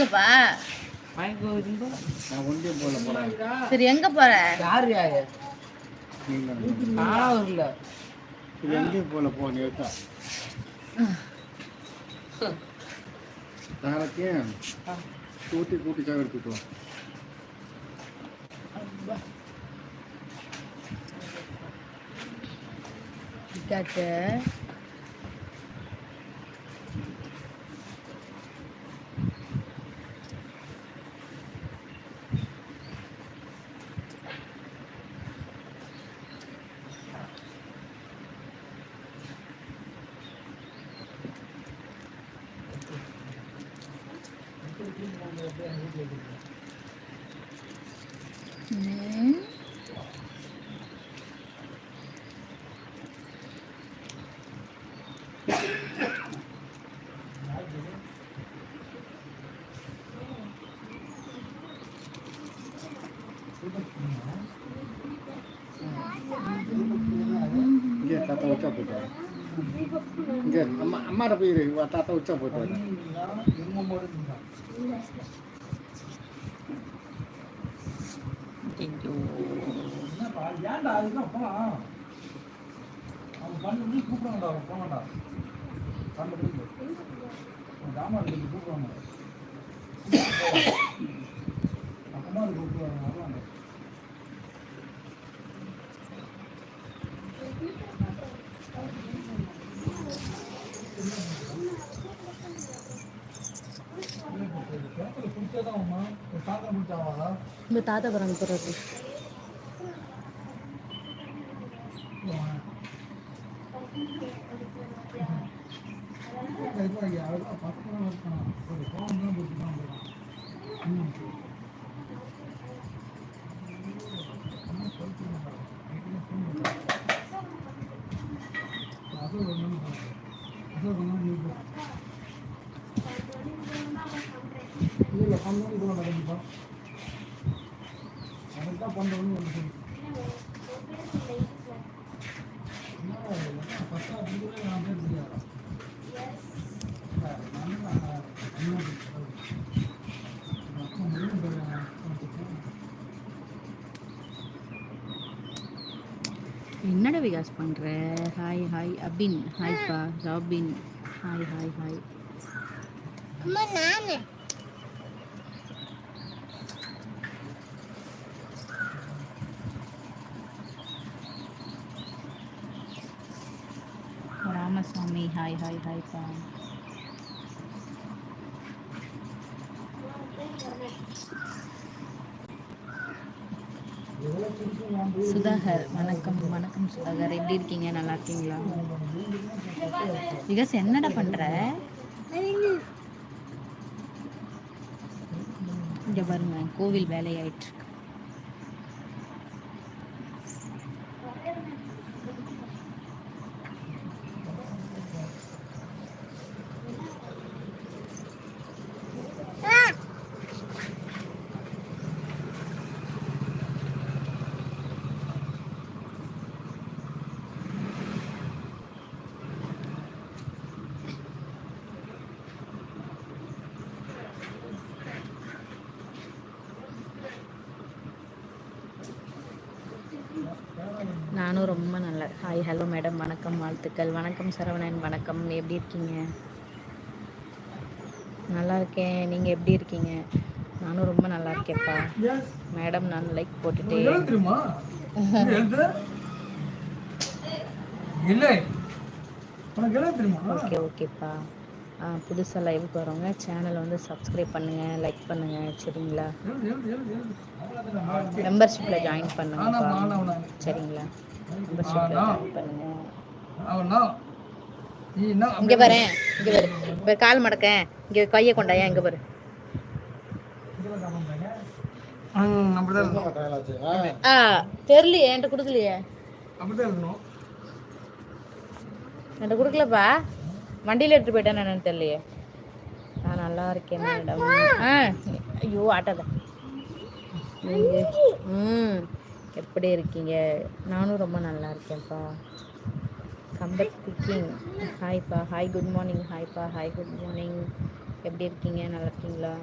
எங்கப்பா? சரி எங்க போற? யார் யாரு? இது எங்கே போல போன இருக்கா நாளைக்கு கூட்டி கூட்டி சாக எடுத்துட்டு வா. காட்டு இங்கே தாத்தா உச்சா போயிட்டு வரேன் இங்கே அம்மா அம்மாட்ட போய் இரு. வா, தாத்தா உச்சா போயிட்டு வரேன் ஐயோ. ஏன்டா அதுதான் போகலாம் அவன் பண்ணி கூப்பிடுவாங்கடா அவன் போனாடா பண்ண முடியும் ஜாமான் கூப்பிடுவாங்க அப்புறமா அது கூப்பிடுவாங்க வருவாங்க குடிச்சாதான் அம்மா சாதம் குடிச்சாவாதா இந்த போறது அதுதான் பண்ணுறோன்னு வந்து சொல்லி. என்னடா விகாஸ் பண்ற? Hi hi Abin. ஹாய்ப்பா Robin. Hi hi hi அம்மா நானு. சாமி ஹாய் ஹாய் ஹாய் பா சுதாகர் வணக்கம் வணக்கம் சுதாகர். எப்படி இருக்கீங்க? நல்லா இருக்கீங்களா? விகாஸ் என்னடா பண்ற? இங்க பாருங்க கோவில் வேலையாயிட்டு இருக்கு. நானும் ரொம்ப நல்லா ஹாய் ஹலோ மேடம் வணக்கம் வாழ்த்துக்கள். வணக்கம் சரவணன். வணக்கம். எப்படி இருக்கீங்க? நல்லா இருக்கேன். நீங்கள் எப்படி இருக்கீங்க? நானும் ரொம்ப நல்லா இருக்கேன்ப்பா. மேடம் நான் லைக் போட்டுட்டு. ஓகே ஓகேப்பா புதுசாக லைவுக்கு வரவங்க சேனலை வந்து சப்ஸ்கிரைப் பண்ணுங்கள் லைக் பண்ணுங்கள் சரிங்களா? மெம்பர்ஷிப்பில் ஜாயின் அவனா சரிங்களா? மெம்பர்ஷிப்பில் ஜாயின் பண்ணுங்கள் இங்கே வரேன் இங்கே பாரு. இப்போ கால் மடக்கேன் இங்கே கையை கொண்டாயா இங்கே பாரு? தெரியலையே என்கிட்ட கொடுக்கலையே. என்கிட்ட கொடுக்கலப்பா. வண்டியில் எடுத்து போயிட்டேன் என்னன்னு தெரியலையே. நான் நல்லா இருக்கேன் மேடம். ஆ ஐயோ ஆட்டாத. ம் எப்படி இருக்கீங்க? நானும் ரொம்ப நல்லா இருக்கேன்ப்பா. கம்பத் குக்கிங் ஹாய்ப்பா. Hi good morning ஹாய்ப்பா. Hi good morning. எப்படி இருக்கீங்க? நல்லா இருக்கீங்களா?